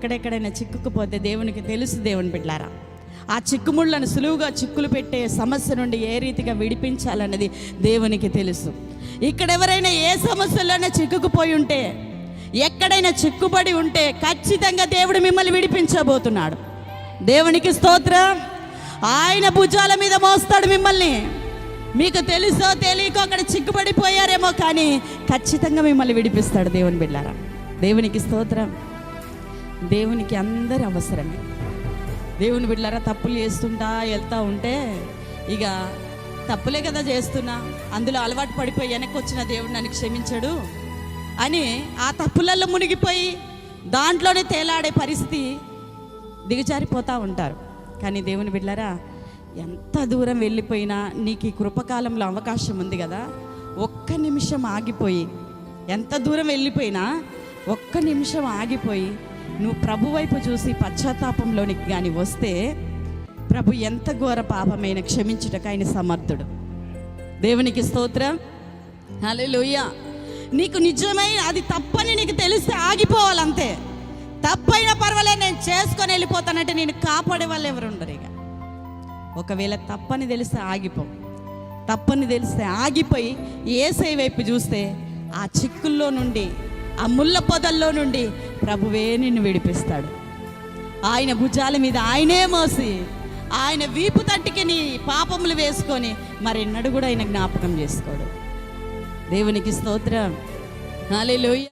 ఎక్కడెక్కడైనా చిక్కుకుపోతే దేవునికి తెలుసు దేవుని బిడ్డారా. ఆ చిక్కుముళ్ళను సులువుగా చిక్కులు పెట్టే సమస్య నుండి ఏ రీతిగా విడిపించాలన్నది దేవునికి తెలుసు. ఇక్కడ ఎవరైనా ఏ సమస్యలోనే చిక్కుకుపోయి ఉంటే ఎక్కడైనా చిక్కుబడి ఉంటే ఖచ్చితంగా దేవుడు మిమ్మల్ని విడిపించబోతున్నాడు. దేవునికి స్తోత్రం. ఆయన భుజాల మీద మోస్తాడు మిమ్మల్ని. మీకు తెలుసో తెలియకో అక్కడ చిక్కుపడిపోయారేమో కానీ ఖచ్చితంగా మిమ్మల్ని విడిపిస్తాడు దేవుని బిడ్డారా. దేవునికి స్తోత్రం. దేవునికి అందరి అవసరమే. దేవుని బిడ్డలారా తప్పులు చేస్తుంటా వెళ్తూ ఉంటే ఇక తప్పులే కదా చేస్తున్నా. అందులో అలవాటు పడిపోయి వెనక్కి వచ్చిన దేవుడు నన్ను క్షమించాడు అని ఆ తప్పులలో మునిగిపోయి దాంట్లోనే తేలాడే పరిస్థితి దిగజారిపోతూ ఉంటారు. కానీ దేవుని బిడ్డలారా ఎంత దూరం వెళ్ళిపోయినా నీకు ఈ కృపకాలంలో అవకాశం ఉంది కదా. ఒక్క నిమిషం ఆగిపోయి ఎంత దూరం వెళ్ళిపోయినా ఒక్క నిమిషం ఆగిపోయి నువ్వు ప్రభు వైపు చూసి పశ్చాత్తాపంలోనికి కానీ వస్తే ప్రభు ఎంత ఘోర పాపమైన క్షమించుటకు ఆయన సమర్థుడు. దేవునికి స్తోత్రం. హల్లెలూయా. నీకు నిజమై అది తప్పని నీకు తెలిస్తే ఆగిపోవాలంతే. తప్పైనా పర్వాలేదు నేను చేసుకొని వెళ్ళిపోతానంటే నేను కాపాడే వాళ్ళు ఎవరు ఉండరు ఇక. ఒకవేళ తప్పని తెలిస్తే ఆగిపో. తప్పని తెలిస్తే ఆగిపోయి ఏసై వైపు చూస్తే ఆ చిక్కుల్లో నుండి ఆ ముళ్ళ పొదల్లో నుండి ప్రభువే నిన్ను విడిపిస్తాడు. ఆయన భుజాల మీద ఆయనే మోసి ఆయన వీపు తట్టికి నీ పాపములు వేసుకొని మరెన్నడూ కూడా ఆయన జ్ఞాపకం చేసుకోడు. దేవునికి స్తోత్రం. హల్లెలూయా.